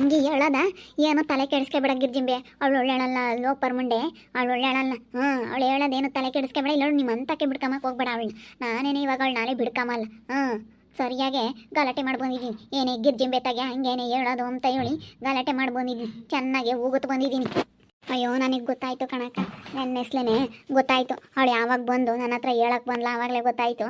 ರಂಗಿ ಹೇಳದ, ಏನು ತಲೆ ಕೆಡಿಸ್ಕೊಬೇಡ ಗಿರ್ಜಿಂಬೆ. ಅವಳು ಒಳ್ಳೆಳಲ್ಲ ಲೋ ಪರ್ಮುಂಡೆ ಅವಳು ಒಳ್ಳೆಳಲ್ಲ ಹ್ಞೂ, ಅವಳು ಹೇಳೋದೇನು ತಲೆ ಕೆಡಿಸ್ಕೊಬೇಡ. ಇಲ್ಲ ನಿಮ್ಮ ಅಂತಕ್ಕೆ ಬಿಡ್ಕಮಕ್ಕೆ ಹೋಗ್ಬೇಡ ಅವಳು ನಾನೇನೇ ಇವಾಗ ಅವಳು ನಾಳೆ ಬಿಡ್ಕಮಲ್ಲ. ಹ್ಞೂ, ಸರಿಯಾಗೆ ಗಲಾಟೆ ಮಾಡ್ಬಂದಿದ್ದೀನಿ. ಏನೇ ಗಿರ್ಜಿಂಬೆ ತಗೆ ಹಂಗೇನೆ ಹೇಳೋದು ಅಂತ ಹೇಳಿ ಗಲಾಟೆ ಮಾಡ್ಬಂದಿದ್ದೀನಿ. ಚೆನ್ನಾಗೆ ಹೋಗುತ್ತ ಬಂದಿದ್ದೀನಿ. ಅಯ್ಯೋ, ನನಗೆ ಗೊತ್ತಾಯ್ತು ಕಣಕ್ಕ. ನನ್ನ ಹೆಸ್ಲೇನೆ ಗೊತ್ತಾಯ್ತು. ಅವಳು ಯಾವಾಗ ಬಂದು ನನ್ನ ಹತ್ರ ಹೇಳಕ್ಕೆ ಬಂದ್ಲ ಆವಾಗಲೇ ಗೊತ್ತಾಯ್ತು.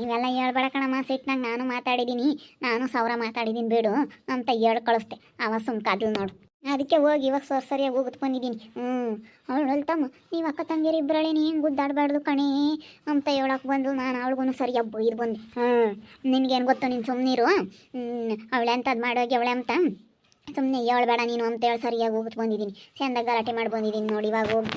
ನೀವೆಲ್ಲ ಹೇಳ್ಬೇಡ ಕಣಮ್ಮ, ಸಿಟ್ನಾಗ ನಾನು ಮಾತಾಡಿದ್ದೀನಿ. ನಾನು ಸಾವಿರ ಮಾತಾಡಿದ್ದೀನಿ ಬಿಡು ಅಂತ ಹೇಳಿ ಕಳಿಸ್ದೆ. ಅವ ಸುಮ್ಕಾದ್ಲು ನೋಡು. ಅದಕ್ಕೆ ಹೋಗಿ ಇವಾಗ ಸರ್ ಸರಿಯಾಗಿ ಬಂದಿದ್ದೀನಿ. ಹ್ಞೂ ಅವಳು ಹೇಳ್ತಮ್ಮ ನೀವು ಅಕ್ಕ ತಂಗಿರಿ ಇಬ್ಬರಳೆ ನೀನು ಗುದ್ದಾಡಬಾರ್ದು ಕಣೇ ಅಂತ ಹೇಳಕ್ಕೆ ಬಂದು ನಾನು ಅವಳಿಗೂ ಸರಿಯಾಗಿ ಬೈದು ಬಂದೆ. ಹ್ಞೂ ನಿನಗೇನು ಗೊತ್ತು ನೀನು ಸುಮ್ಮನಿರು ಅವಳೆ ಅಂಥದ್ದು ಮಾಡೋಗಿ ಅವಳೆ ಅಂತ ಸುಮ್ಮನೆ ಹೇಳ್ಬೇಡ ನೀನು ಅಂತ ಹೇಳಿ ಸರಿಯಾಗಿ ಹೋಗ್ಬಿಟ್ಟು ಬಂದಿದ್ದೀನಿ. ಚಂದ ಗಲಾಟೆ ಮಾಡಿ ಬಂದಿದ್ದೀನಿ ನೋಡಿ ಇವಾಗ ಹೋಗಿ.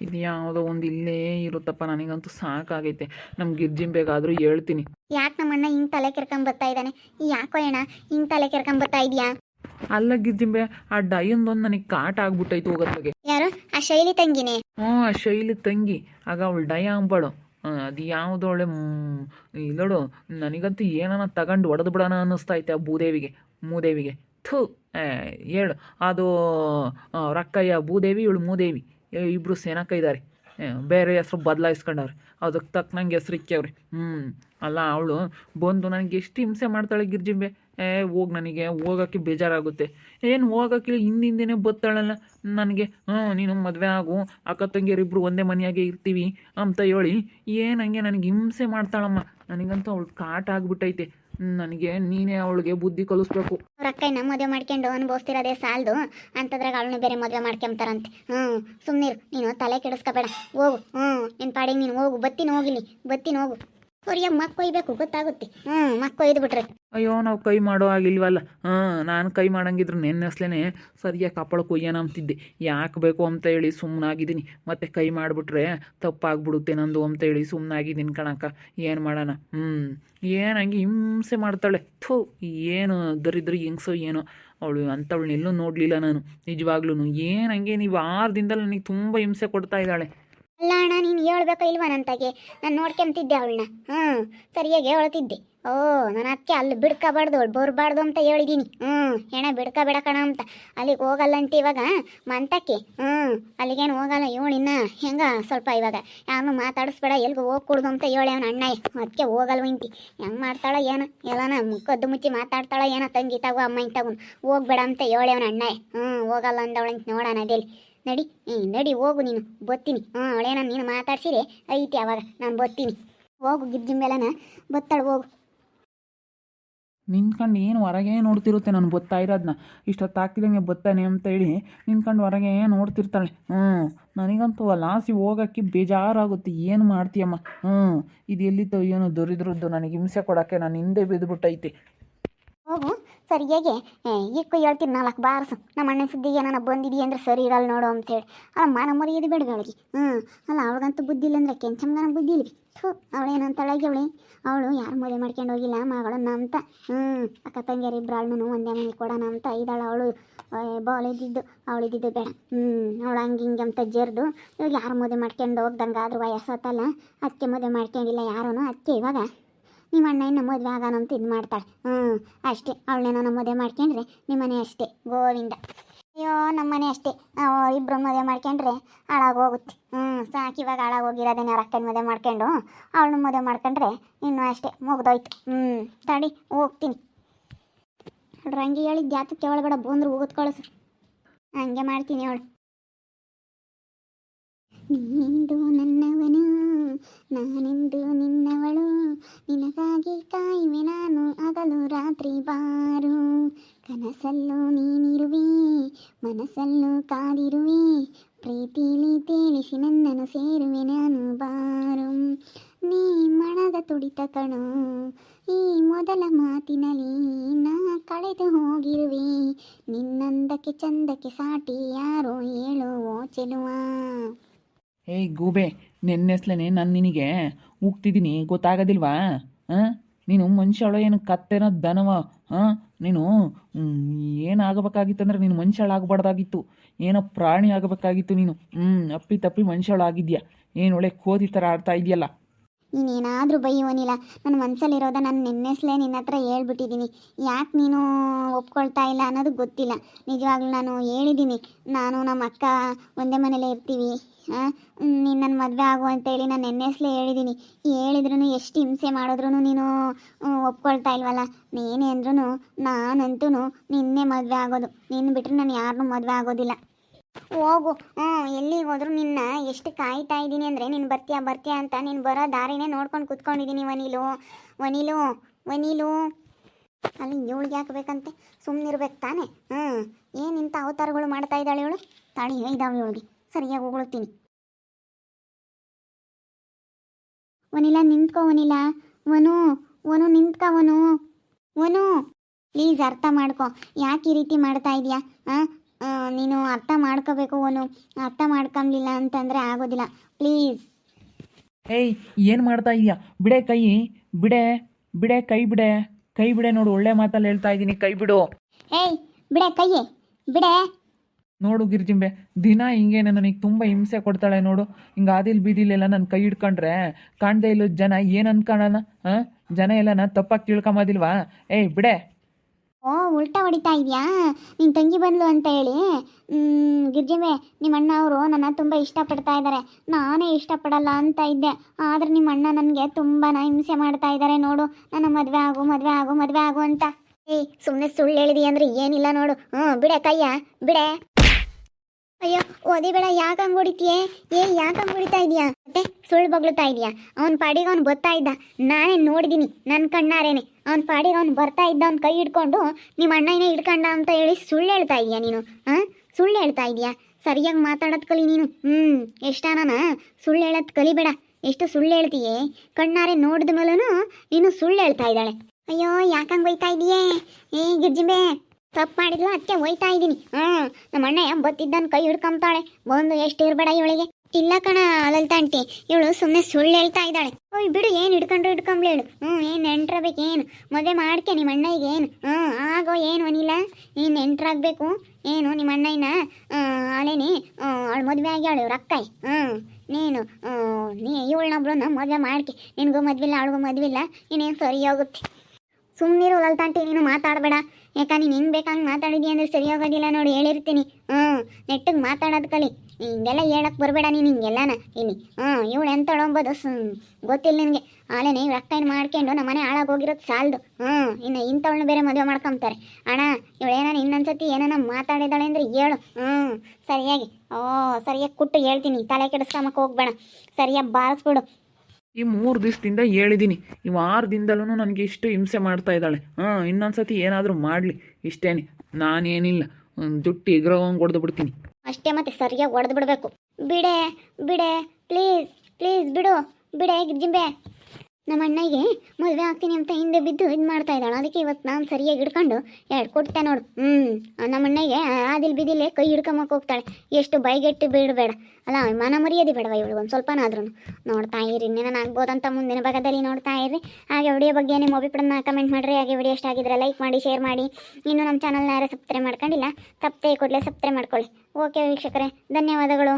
ಇದು ಯಾವುದೋ ಒಂದು ಇಲ್ಲೇ ಇರುತ್ತಪ್ಪ ನನಗಂತೂ ಸಾಕಾಗೈತೆ. ನಮ್ಮ ಬೇಕಾದ್ರೂ ಹೇಳ್ತೀನಿ. ಯಾಕೆ ನಮ್ಮಣ್ಣ ಹಿಂಗೆ ತಲೆ ಕೆರ್ಕೊಂಡ್ ಬರ್ತಾ ಇದ್ದಾನೆ? ಯಾಕೋ ಅಣ್ಣ ಹಿಂಗೆ ತಲೆ ಕೆರ್ಕೊಂಡ್ ಬರ್ತಾ ಇದೆಯಾ? ಅಲ್ಲ ಗಿರ್ಜಿಂಬೆ ಆ ಡೈಯೊಂದೊಂದು ನನಗೆ ಕಾಟ ಆಗ್ಬಿಟ್ಟೈತೆ ಬಗ್ಗೆ. ಯಾರು? ಆ ಶೈಲಿ ತಂಗಿನೇ? ಹ್ಞೂ ಆ ಶೈಲಿ ತಂಗಿ. ಆಗ ಅವಳು ಡೈ ಅಂಬಾಳು. ಅದು ಯಾವುದೋ ಒಳ್ಳೆ ಇಲ್ಲೋಡು ನನಗಂತೂ ಏನನ ತಗೊಂಡು ಹೊಡೆದು ಬಿಡೋಣ ಅನ್ನಿಸ್ತಾ ಐತೆ ಆ ಭೂದೇವಿಗೆ ಮೂದೇವಿಗೆ. ಥೂ. ಹೇಳು. ಅದು ರಕ್ಕಯ್ಯ, ಭೂದೇವಿ, ಇವಳು ಮೂದೇವಿ. ಇಬ್ಬರು ಸೇನಾಕ ಇದ್ದಾರೆ ಬೇರೆ ಹೆಸ್ರು ಬದಲಾಯಿಸ್ಕೊಂಡವ್ರೆ. ಅದಕ್ಕೆ ತಕ್ಕನಂಗೆ ಹೆಸ್ರು ಇಕ್ಕವ್ರಿ ಹ್ಞೂ ಅಲ್ಲ, ಅವಳು ಬಂದು ನನಗೆ ಎಷ್ಟು ಹಿಂಸೆ ಮಾಡ್ತಾಳೆ ಗಿರ್ಜಿಂಬೆ. ಏ, ಹೋಗಿ ನನಗೆ. ಹೋಗೋಕ್ಕೆ ಬೇಜಾರಾಗುತ್ತೆ. ಏನು ಹೋಗೋಕ್ಕಿಲ್ಲ ಹಿಂದಿಂದೇನೆ ಬತ್ತಾಳಲ್ಲ. ನನಗೆ ಹ್ಞೂ ನೀನು ಮದುವೆ ಆಗು. ಅಕ್ಕ ತಂಗಿಯರಿಬ್ರು ಒಂದೇ ಮನೆಯಾಗೆ ಇರ್ತೀವಿ ಅಂತ ಹೇಳಿ. ಏನು ಹಂಗೆ ನನಗೆ ಹಿಂಸೆ ಮಾಡ್ತಾಳಮ್ಮ. ನನಗಂತೂ ಅವಳು ಕಾಟ ಆಗ್ಬಿಟ್ಟೈತೆ. ನನಗೆ ನೀನೇ ಅವಳಿಗೆ ಬುದ್ಧಿ ಕಲಿಸ್ಬೇಕು. ಅವ್ರ ಅಕ್ಕಯ್ಯನ ಮದುವೆ ಮಾಡ್ಕೊಂಡು ಅನುಭವಿಸ್ತಿರೋದೇ ಸಾಲದು. ಅಂತದ್ರಾಗ ಅವಳನ್ನ ಬೇರೆ ಮದುವೆ ಮಾಡ್ಕೊಂತಾರಂತೆ ಹ್ಞೂ ಸುಮ್ಮನಿರು ನೀನು ತಲೆ ಕೆಡಿಸ್ಕೋಬೇಡ. ಹೋಗು. ಹ್ಞೂ ನಿನ್ನ ಪಾಡಿಗೆ ನೀನು ಹೋಗು. ಬತ್ತಿನ ಹೋಗಿಲಿ ಬತ್ತಿನ ಹೋಗು ಕೊರಿಯ ಮಕ್ಕ ಒಯ್ಬೇಕು ಗೊತ್ತಾಗುತ್ತೆ. ಹ್ಞೂ ಮಕ್ಕ ಒಯ್ದು ಬಿಟ್ರೆ. ಅಯ್ಯೋ, ನಾವು ಕೈ ಮಾಡೋ ಆಗಿಲ್ವಲ್ಲ ಹಾಂ, ನಾನು ಕೈ ಮಾಡಂಗಿದ್ರು ನೆನ್ನೆಸ್ಲೇನೆ ಸರಿಯಾಗಿ ಕಪ್ಪಳ ಕೊಯ್ಯೋಣ ಅಂತಿದ್ದೆ. ಯಾಕೆ ಬೇಕು ಅಂತ ಹೇಳಿ ಸುಮ್ಮನಾಗಿದ್ದೀನಿ ಮತ್ತೆ ಕೈ ಮಾಡಿಬಿಟ್ರೆ ತಪ್ಪಾಗ್ಬಿಡುತ್ತೆ ನಂದು ಅಂತ ಹೇಳಿ ಸುಮ್ಮನಾಗಿದ್ದೀನಿ ಕಣಕ್ಕ. ಏನು ಮಾಡೋಣ? ಹ್ಞೂ ಏನು ಹಂಗೆ ಹಿಂಸೆ ಮಾಡ್ತಾಳೆ. ಥೂ, ಏನು ದರಿದ್ರ ಹೆಂಗ್ಸೋ ಏನೋ. ಅವಳು ಅಂಥವಳನ್ನೆಲ್ಲೂ ನೋಡಲಿಲ್ಲ ನಾನು. ನಿಜವಾಗ್ಲೂ ಏನು ಹಂಗೆ, ನೀವು ಆರು ದಿನದಲ್ಲಿ ನನಗೆ ತುಂಬ ಹಿಂಸೆ ಕೊಡ್ತಾ ಇದ್ದಾಳೆ. ಅಲ್ಲ ಅಣ್ಣ, ನೀನು ಹೇಳ್ಬೇಕೋ ಇಲ್ವಾ ನಂತಾಗೆ? ನಾನು ನೋಡ್ಕೊಂತಿದ್ದೆ ಅವಳನ್ನ. ಹ್ಞೂ ಸರಿಯಾಗಿ ಹೇಳ್ತಿದ್ದೆ. ಓ ನನ್ನ ಅಕ್ಕಿ ಅಲ್ಲಿ ಬಿಡ್ಕೋಬಾರ್ದು, ಅವಳು ಬರಬಾರ್ದು ಅಂತ ಹೇಳಿದ್ದೀನಿ ಹ್ಞೂ ಹೆಣ ಬಿಡ್ಕೋಬೇಡ ಕಣ ಅಂತ. ಅಲ್ಲಿಗೆ ಹೋಗಲ್ಲ ಅಂತ ಇವಾಗ? ಮಂತಕ್ಕೆ? ಹ್ಞೂ ಅಲ್ಲಿಗೇನು ಹೋಗಲ್ಲ ಇವಳಿನ್ನ ಹೆಂಗ ಸ್ವಲ್ಪ ಇವಾಗ? ಯಾರನ್ನು ಮಾತಾಡಿಸ್ಬೇಡ, ಎಲ್ಗೂ ಹೋಗ್ಕೊಡ್ದು ಅಂತ ಹೇಳಿ ಅವನ ಅಣ್ಣ ಅದಕ್ಕೆ ಹೋಗಲ್ವ ಇಂತಿ? ಹೆಂಗೆ ಮಾಡ್ತಾಳ ಏನೋ? ಎಲ್ಲನ ಮುಖದ್ದು ಮುಚ್ಚಿ ಮಾತಾಡ್ತಾಳ ಏನೋ ತಂಗಿ ತಗೋ ಅಮ್ಮ ತಗೋ ಹೋಗ್ಬೇಡ ಅಂತ ಹೇಳಿ ಅವನ ಅಣ್ಣ ಹ್ಞೂ ಹೋಗಲ್ಲ ಅಂದವಳಂತ ನೋಡೋಣ ಅದೇಲಿ ನಡಿ ಹ್ಞೂ ನಡಿ ಹೋಗು ನೀನು. ಬತ್ತೀನಿ. ಹ್ಞೂ ಅವಳೇನ ನೀನು ಮಾತಾಡ್ಸಿರಿ? ಐತಿ ಅವಾಗ ನಾನು ಬತ್ತೀನಿ. ಹೋಗು ಗಿಜ್ಜಿ ಮೇಲನ. ಬತ್ತಾಳು ಹೋಗು. ನಿಂತ್ಕೊಂಡು ಏನು ಹೊರಗೆ ನೋಡ್ತಿರುತ್ತೆ ನಾನು ಬತ್ತಾ ಇರೋದನ್ನ ಇಷ್ಟೊತ್ತು ಹಾಕಿದಂಗೆ ಬತ್ತಾನೆ ಅಂತ ಹೇಳಿ ನಿಂತ್ಕೊಂಡು ಹೊರಗೆ ನೋಡ್ತಿರ್ತಾಳೆ. ಹ್ಞೂ ನನಗಂತೂ ಲಾಸಿ ಹೋಗೋಕ್ಕೆ ಬೇಜಾರಾಗುತ್ತೆ. ಏನು ಮಾಡ್ತೀಯಮ್ಮ? ಹ್ಞೂ ಇದು ಎಲ್ಲಿತ್ತು ಏನು ದೊರಿದ್ರದ್ದು. ನನಗೆ ಹಿಂಸೆ ಕೊಡೋಕ್ಕೆ ನಾನು ಹಿಂದೆ ಬಿದ್ದುಬಿಟ್ಟೈತಿ ಹೋಗು ಸರಿಯಾಗಿ ಈಕ್ಕೂ ಹೇಳ್ತೀನಿ ನಾಲ್ಕು ಬಾರಸು. ನಮ್ಮ ಅಣ್ಣನ ಸುದ್ದಿಗೆ ನಾನು ಬಂದಿದ್ದೀಯ ಅಂದ್ರೆ ಸರಿ ಇರಲ್ಲ ನೋಡು ಅಂತೇಳಿ ಅಲ್ಲ, ಮಾನ ಮರ್ಯಾದೆ ಬೇಡ ಹ್ಞೂ. ಅಲ್ಲ, ಅವಳಿಗಂತೂ ಬುದ್ಧಿ ಇಲ್ಲ ಅಂದ್ರೆ ಕೆಂಚಮ್ಗನ ಬುದ್ಧಿ ಇಲ್ವಿ? ಥೂ ಅವಳೇನಂತಾಳಾಗಿ ಅವಳಿ. ಅವಳು, ಯಾರು ಮದುವೆ ಮಾಡ್ಕೊಂಡು ಹೋಗಿಲ್ಲ, ಮಗಳನ್ನ ಅಂತ. ಹ್ಞೂ. ಅಕ್ಕ ತಂಗಿಯರು ಇಬ್ಬರು ಒಂದೇ ಮನೆ ಕೊಡೋಣ ಅಂತ ಇದ್ದಾಳೆ ಅವಳು. ಬಾಲ್ ಇದ್ದಿದ್ದು, ಅವಳು ಇದ್ದಿದ್ದು ಬೇಡ. ಹ್ಞೂ. ಅವಳು ಹಂಗೆ ಹಿಂಗೆ ಅಂತ ಜರ್ದು, ಇವಾಗ ಯಾರು ಮದುವೆ ಮಾಡ್ಕೊಂಡು ಹೋಗ್ದಂಗೆ ಆದ್ರೂ ವಯಸ್ಸತ್ತಲ್ಲ ಅದಕ್ಕೆ ಮದುವೆ ಮಾಡ್ಕೊಂಡಿಲ್ಲ ಯಾರೂ ಅದಕ್ಕೆ ಇವಾಗ ನಿಮ್ಮ ಅಣ್ಣ ಇನ್ನು ಮದುವೆ ಆಗೋಣ ಅಂತ ಇದು ಮಾಡ್ತಾಳೆ. ಹ್ಞೂ ಅಷ್ಟೇ. ಅವಳನ್ನ ನಮ್ಮ ಮದುವೆ ಮಾಡ್ಕೊಂಡ್ರೆ ನಿಮ್ಮನೆ ಅಷ್ಟೇ, ಗೋವಿಂದ. ಅಯ್ಯೋ ನಮ್ಮನೆ ಅಷ್ಟೇ. ಇಬ್ಬರು ಮದುವೆ ಮಾಡ್ಕೊಂಡ್ರೆ ಹಾಳಾಗೋಗುತ್ತೆ ಹ್ಞೂ ಸಾಕು ಇವಾಗ ಹಾಳಾಗೋಗಿರೋದೇನೆ ಅವ್ರ ಅಕ್ಕನ ಮದುವೆ ಮಾಡ್ಕೊಂಡು. ಅವಳನ್ನ ಮದುವೆ ಮಾಡ್ಕೊಂಡ್ರೆ ಇನ್ನೂ ಅಷ್ಟೇ ಮುಗ್ದೋಯ್ತು. ಹ್ಞೂ ತಡಿ, ಹೋಗ್ತೀನಿ. ರಂಗಿ ಹೇಳಿದ್ದು ಜಾತಕ್ಕೆ ಒಳಗಡೆ ಬಂದ್ರು ಹೋಗುತ್ತೆ ಕಳಿಸು. ಹಂಗೆ ಮಾಡ್ತೀನಿ ಅವಳು. ನೀನು ನನ್ನವನು. ನಾನೆಂದು ನಿನ್ನವಳು, ನಿನಗಾಗಿ ಕಾಯುವೆ ನಾನು ಆಗಲು ರಾತ್ರಿ ಬಾರು. ಕನಸಲ್ಲೂ ನೀನಿರುವೆ, ಮನಸ್ಸಲ್ಲೂ ಕಾದಿರುವೆ, ಪ್ರೀತಿಲಿ ತೇಲಿಸಿ ನನ್ನನ್ನು ಸೇರುವೆ ನಾನು ಬಾರು. ನೀ ಮಣದ ತುಡಿತ ಕಣು, ಈ ಮೊದಲ ಮಾತಿನಲ್ಲಿ ನಾ ಕಳೆದು ಹೋಗಿರುವೆ. ನಿನ್ನಂದಕ್ಕೆ ಚಂದಕ್ಕೆ ಸಾಟಿ ಯಾರೋ ಹೇಳುವೋ ಚೆಲುವ. ಏಯ್, ಗೂಬೆ, ನೆನ್ನೆಸ್ಲೇನೆ ನಾನು ನಿನಗೆ. ಹೋಗ್ತಿದ್ದೀನಿ ಗೊತ್ತಾಗೋದಿಲ್ವಾ? ಹಾಂ ನೀನು ಮನುಷ್ಯಳು ಏನು ಕತ್ತೆನೋ ದನವ? ಹಾಂ ನೀನು ಏನಾಗಬೇಕಾಗಿತ್ತಂದ್ರೆ ನೀನು ಮನುಷ್ಯಳಾಗಬಾರ್ದಾಗಿತ್ತು. ಏನೋ ಪ್ರಾಣಿ ಆಗಬೇಕಾಗಿತ್ತು ನೀನು. ಹ್ಞೂ ಅಪ್ಪಿ ತಪ್ಪಿ ಮನುಷ್ಯಳಾಗಿದ್ಯಾ? ಏನು ಒಳ್ಳೆ ಕೋತಿ ಥರ ಆಡ್ತಾ ಇದೆಯಲ್ಲ? ನೀನೇನಾದರೂ ಬೈಯೋನಿಲ್ಲ ನನ್ನ ಮನಸ್ಸಲ್ಲಿರೋದ ನಾನು ನೆನ್ನೆಸ್ಲೇ ನಿನ್ನ ಹತ್ರ ಹೇಳ್ಬಿಟ್ಟಿದ್ದೀನಿ ಯಾಕೆ ನೀನು ಒಪ್ಕೊಳ್ತಾ ಇಲ್ಲ ಅನ್ನೋದು ಗೊತ್ತಿಲ್ಲ. ನಿಜವಾಗ್ಲೂ ನಾನು ಹೇಳಿದ್ದೀನಿ ನಾನು ನಮ್ಮ ಅಕ್ಕ ಒಂದೇ ಮನೇಲೇ ಇರ್ತೀವಿ. ನೀನು ನನ್ನ ಮದುವೆ ಆಗು ಅಂತೇಳಿ ನಾನು ನೆನ್ನೆಸ್ಲೇ ಹೇಳಿದ್ದೀನಿ ಹೇಳಿದ್ರು ಎಷ್ಟು ಹಿಂಸೆ ಮಾಡಿದ್ರು ನೀನು ಒಪ್ಕೊಳ್ತಾ ಇಲ್ವಲ್ಲ? ನೀನೇ ಅಂದ್ರೂ ನಾನಂತೂ ನಿನ್ನೆ ಮದುವೆ ಆಗೋದು. ನಿನ್ನ ಬಿಟ್ಟರೆ ನಾನು ಯಾರನ್ನೂ ಮದುವೆ ಆಗೋದಿಲ್ಲ. ಹೋಗು. ಹ್ಞೂ ಎಲ್ಲಿಗೆ ಹೋದ್ರು ನಿನ್ನ? ಎಷ್ಟು ಕಾಯ್ತಾ ಇದ್ದೀನಿ ಅಂದರೆ ನೀನು ಬರ್ತೀಯಾ ಬರ್ತೀಯಾ ಅಂತ ನೀನು ಬರೋ ದಾರಿನೇ ನೋಡ್ಕೊಂಡು ಕುತ್ಕೊಂಡಿದ್ದೀನಿ ವನಿಲು. ವನಿಲು ವನಿಲು. ಅಲ್ಲಿ ಇವಳಿಗೆ ಹಾಕ್ಬೇಕಂತೆ ಸುಮ್ಮನಿರ್ಬೇಕು ತಾನೆ? ಹ್ಞೂ ಏನು ಇಂಥ ಅವತಾರಗಳು ಮಾಡ್ತಾ ಇದ್ದಾಳೆ ಇವಳು? ತಾಳಿ ಇದಾವೆ ಇವಳಿಗೆ. ಸರಿಯಾಗಿ ಹೋಗ್ತೀನಿ ವನಿಲ, ನಿಂತ್ಕೋ ವನಿಲ. ವನು ವನು, ನಿಂತ್ಕೋ ವನು. ವನು ಪ್ಲೀಸ್ ಅರ್ಥ ಮಾಡ್ಕೊ. ಯಾಕೆ ಈ ರೀತಿ ಮಾಡ್ತಾ ಇದೀಯಾ? ಹಾಂ ನೀನು ಅರ್ಥ ಮಾಡ್ಕೋಬೇಕು ಅವನು. ಅರ್ಥ ಮಾಡ್ಕೊಂಬಿಲ್ಲ ಅಂತಂದರೆ ಆಗೋದಿಲ್ಲ. ಪ್ಲೀಸ್. ಏಯ್ ಏನು ಮಾಡ್ತಾ ಇದೀಯಾ? ಬಿಡೆ ಕೈ ಬಿಡೆ ಬಿಡೆ ಕೈ ಬಿಡೆ. ಕೈ ಬಿಡೆ ನೋಡು ಒಳ್ಳೆ ಮಾತಲ್ಲಿ ಹೇಳ್ತಾ ಇದ್ದೀನಿ ಕೈ ಬಿಡು. ಏಯ್ ಬಿಡೆ ಕೈಯೇ ಬಿಡೆ. ನೋಡು ಗಿರ್ಜಿಂಬೆ ದಿನ ಹಿಂಗೆ ನನಗೆ ತುಂಬ ಹಿಂಸೆ ಕೊಡ್ತಾಳೆ ನೋಡು. ಹಿಂಗೆ ಆದಿಲ್ ಬೀದಿಲೆಲ್ಲ ನನ್ನ ಕೈ ಹಿಡ್ಕೊಂಡ್ರೆ ಕಾಣ್ದೇ ಇಲ್ಲ ಜನ ಏನು ಅನ್ಕೊಳ್ಳೋಣ ಹಾಂ ಜನ ಎಲ್ಲ ನಾ ತಪ್ಪಾಗಿ ತಿಳ್ಕೊಂಬೋದಿಲ್ವಾ? ಏಯ್ ಬಿಡೆ. ಓ, ಉಲ್ಟಾ ಹೊಡಿತಾ ಇದೆಯಾ? ನಿನ್ನ ತಂಗಿ ಬಂದ್ಲು ಅಂತ ಹೇಳಿ. ಗಿರ್ಜಿಮೆ ನಿಮ್ಮ ಅಣ್ಣ ಅವರು ನನ್ನ ತುಂಬ ಇಷ್ಟಪಡ್ತಾ ಇದ್ದಾರೆ ನಾನೇ ಇಷ್ಟಪಡಲ್ಲ ಅಂತ ಇದ್ದೆ. ಆದರೆ ನಿಮ್ಮ ಅಣ್ಣ ನನಗೆ ತುಂಬಾ ಹಿಂಸೆ ಮಾಡ್ತಾ ಇದ್ದಾರೆ ನೋಡು. ನನ್ನ ಮದುವೆ ಆಗು ಮದುವೆ ಆಗು ಮದುವೆ ಆಗು ಅಂತ. ಏಯ್ ಸುಮ್ಮನೆ ಸುಳ್ಳು ಹೇಳಿದಿ ಅಂದ್ರೆ ಏನಿಲ್ಲ ನೋಡು. ಹ್ಞೂ ಬಿಡೆ ಕೈಯ, ಬಿಡೆ. ಅಯ್ಯೋ, ಓದಿ ಬೇಡ, ಯಾಕೆ ಹಂಗೆ ಹೊಡಿತೀಯೇ ಏ, ಯಾಕೆ ಹಂಗೆ ಹೊಡಿತಾ ಇದೀಯಾ? ಮತ್ತೆ ಸುಳ್ಳು ಬಗ್ಳುತ್ತಾ ಇದೀಯಾ? ಅವ್ನ ಪಾಡಿಗೆ ಅವ್ನು ಗೊತ್ತಾ ಇದ್ದ. ನಾನೇ ನೋಡಿದ್ದೀನಿ ನನ್ನ ಕಣ್ಣಾರೇನೆ. ಅವ್ನ ಪಾಡಿಗೆ ಅವ್ನು ಬರ್ತಾ ಇದ್ದ ಅವ್ನ ಕೈ ಹಿಡ್ಕೊಂಡು ನಿಮ್ಮ ಅಣ್ಣನೇ ಹಿಡ್ಕೊಂಡ ಅಂತ ಹೇಳಿ ಸುಳ್ಳು ಹೇಳ್ತಾ ಇದೀಯಾ ನೀನು? ಹಾಂ ಸುಳ್ಳು ಹೇಳ್ತಾ ಇದೀಯಾ? ಸರಿಯಾಗಿ ಮಾತಾಡೋದು ಕಲಿ ನೀನು. ಹ್ಞೂ ಎಷ್ಟಾನ ಸುಳ್ಳು ಹೇಳೋದು ಕಲಿಬೇಡ ಎಷ್ಟು ಸುಳ್ಳು ಹೇಳ್ತೀಯೇ? ಕಣ್ಣಾರೆ ನೋಡಿದ ಮೇಲೂ ನೀನು ಸುಳ್ಳು ಹೇಳ್ತಾ ಇದ್ದಾಳೆ. ಅಯ್ಯೋ ಯಾಕಂಗೆ ಒಯ್ತಾ ಇದೀಯೇ ಏ, ಗಿರ್ಜಿಂಬೆ, ತಪ್ಪು ಮಾಡಿದ್ಲು ಅದಕ್ಕೆ ಒಯ್ತಾ ಇದ್ದೀನಿ. ಹ್ಞೂ ನಮ್ಮ ಅಣ್ಣ ಬತ್ತಿದ್ದನ್ ಕೈ ಹಿಡ್ಕೊಂತಾಳೆ ಬಂದು ಎಷ್ಟು ಇರಬೇಡ ಇವಳಿಗೆ. ಇಲ್ಲ ಕಣ, ಲಲಿತಾ ಆಂಟಿ. ಇವಳು ಸುಮ್ಮನೆ ಸುಳ್ಳು ಹೇಳ್ತಾ ಇದ್ದಾಳೆ. ಓಯ್, ಬಿಡು, ಏನು ಹಿಡ್ಕೊಂಡ್ರು ಹಿಡ್ಕೊಂಬ್ಳು ಹೇಳು. ಹ್ಞೂ ಏನು ನೆಂಟ್ರಬೇಕು ಏನು? ಮದುವೆ ಮಾಡ್ಕೆ ನಿಮ್ಮ ಅಣ್ಣಗೆ ಏನು? ಹ್ಞೂ ಆಗೋ, ಏನು ಅನಿಲ್ಲ ನೀನು ನೆಂಟ್ರಾಗಬೇಕು ಏನು ನಿಮ್ಮ ಅಣ್ಣಯ್ಯನ ಅಲೇನಿ ಅವಳು ಮದುವೆ ಆಗ್ಯಾಳು ಇವ್ರ ಅಕ್ಕಾಯಿ. ಹ್ಞೂ ನೀನು ನೀ ಇವಳನ್ನೊಬ್ಳನ್ನ ಮದುವೆ ಮಾಡ್ಕೆ. ನಿನಗೂ ಮದುವಿಲ್ಲ, ಅವಳಿಗೂ ಮದುವಿಲ್ಲ, ಇನ್ನೇನು ಸರಿ ಹೋಗುತ್ತೆ. ಸುಮ್ಮನಿರು ಅಲ್ತಾಂಟಿ ನೀನು ಮಾತಾಡಬೇಡ. ಯಾಕ, ನೀನು ಹೆಂಗೆ ಬೇಕಂಗೆ ಮಾತಾಡಿದಿ ಅಂದ್ರೆ ಸರಿ ಹೋಗೋದಿಲ್ಲ ನೋಡಿ, ಹೇಳಿರ್ತೀನಿ. ಹ್ಞೂ ನೆಟ್ಟಿಗೆ ಮಾತಾಡೋದು ಕಲಿ. ಹಿಂಗೆಲ್ಲ ಹೇಳಕ್ಕೆ ಬರಬೇಡ ನೀನು ಹಿಂಗೆಲ್ಲನ? ಇನ್ನಿ ಹ್ಮ್ ಇವಳು ಎಂತ ಸು, ಗೊತ್ತಿಲ್ಲ ನಿನಗೆ. ಆಲೇನೆ ಅಕ್ಕ ಏನು ಮಾಡ್ಕೊಂಡು ನಮ್ಮ ಮನೆ ಹಾಳಾಗೋಗಿರೋದು ಸಾಲ್ದು. ಹ್ಞೂ ಇನ್ನು ಇಂಥವಳನ್ನ ಬೇರೆ ಮದುವೆ ಮಾಡ್ಕೊಂತಾರೆ ಅಣ್ಣ ಇವಳೇನ ಇನ್ನೊಂದ್ಸತಿ ಏನಾನ ಮಾತಾಡಿದಾಳೆ ಅಂದರೆ ಹೇಳು. ಹ್ಞೂ, ಸರಿಯಾಗಿ. ಓ, ಸರಿಯಾಗಿ ಕುಟ್ಟು ಹೇಳ್ತೀನಿ. ತಲೆ ಕೆಡಿಸ್ಕೊಂಬಕ್ಕೆ ಹೋಗ್ಬೇಡ. ಸರಿಯಾಗಿ ಬಾರಿಸ್ಬಿಡು. ಈ ಮೂರು ದಿವಸದಿಂದ ಹೇಳಿದ್ದೀನಿ ಈ ಆರು ದಿನದಲ್ಲೂ ನನಗೆ ಇಷ್ಟು ಹಿಂಸೆ ಮಾಡ್ತಾ ಇದ್ದಾಳೆ. ಹಾಂ, ಇನ್ನೊಂದ್ಸತಿ ಏನಾದರೂ ಮಾಡಲಿ. ಇಷ್ಟೇನೆ. ನಾನೇನಿಲ್ಲ. ಜುಟ್ಟು ಎಗ್ರೋಂಗೆ ಹೊಡೆದು ಬಿಡ್ತೀನಿ. ಅಷ್ಟೇ ಮತ್ತೆ ಸರಿಯಾಗಿ ಒಡೆದು ಬಿಡಬೇಕು. ಬಿಡೆ ಬಿಡೆ ಪ್ಲೀಸ್ ಪ್ಲೀಸ್ ಬಿಡು. ಬಿಡೆ ಗಿರ್ಜಿಂಬೆ. ನಮ್ಮ ಅಣ್ಣಗೆ ಮದುವೆ ಆಗ್ತೀನಿ ಅಂತ ಹಿಂದೆ ಬಿದ್ದು ಇದು ಮಾಡ್ತಾ ಇದ್ದಾಳೆ. ಅದಕ್ಕೆ ಇವತ್ತು ನಾನು ಸರಿಯಾಗಿ ಹಿಡ್ಕೊಂಡು ಎರಡು ಕೊಡ್ತೆ ನೋಡು. ಹ್ಞೂ ನಮ್ಮ ಅಣ್ಣಗೆ ಆದಿಲ್ ಬಿದಿಲೆ ಕೈ ಹಿಡ್ಕೊಂಬಕ್ಕೆ ಹೋಗ್ತಾಳೆ. ಎಷ್ಟು ಬೈಗೆಟ್ಟು ಬಿಡಬೇಡ. ಅಲ್ಲ, ಮನ ಮರ್ಯಾದೆ ಬೇಡವ ಇವಳು ಒಂದು ಸ್ವಲ್ಪನಾದ್ರೂ ನೋಡ್ತಾ ಇರಿ ಇನ್ನೇನು ಆಗ್ಬೋದಂತ ಮುಂದಿನ ಭಾಗದಲ್ಲಿ ನೋಡ್ತಾ ಇರಿ ಹಾಗೆ ವಿಡಿಯೋ ಬಗ್ಗೆ ನಿಮ್ಮ ಅಭಿಪ್ರಾಯನ ಕಮೆಂಟ್ ಮಾಡಿರಿ. ಹಾಗೆ ವಿಡಿಯೋ ಇಷ್ಟ ಆಗಿದ್ರೆ ಲೈಕ್ ಮಾಡಿ ಶೇರ್ ಮಾಡಿ. ಇನ್ನು ನಮ್ಮ ಚಾನಲ್ನ ಯಾರು ಸಬ್ಸ್ಕ್ರೈಬ್ ಮಾಡ್ಕೊಂಡಿಲ್ಲ, ತಪ್ಪದೆ ಕೂಡಲೇ ಸಬ್ಸ್ಕ್ರೈಬ್ ಮಾಡ್ಕೊಳ್ಳಿ. ಓಕೆ ವೀಕ್ಷಕರೇ, ಧನ್ಯವಾದಗಳು.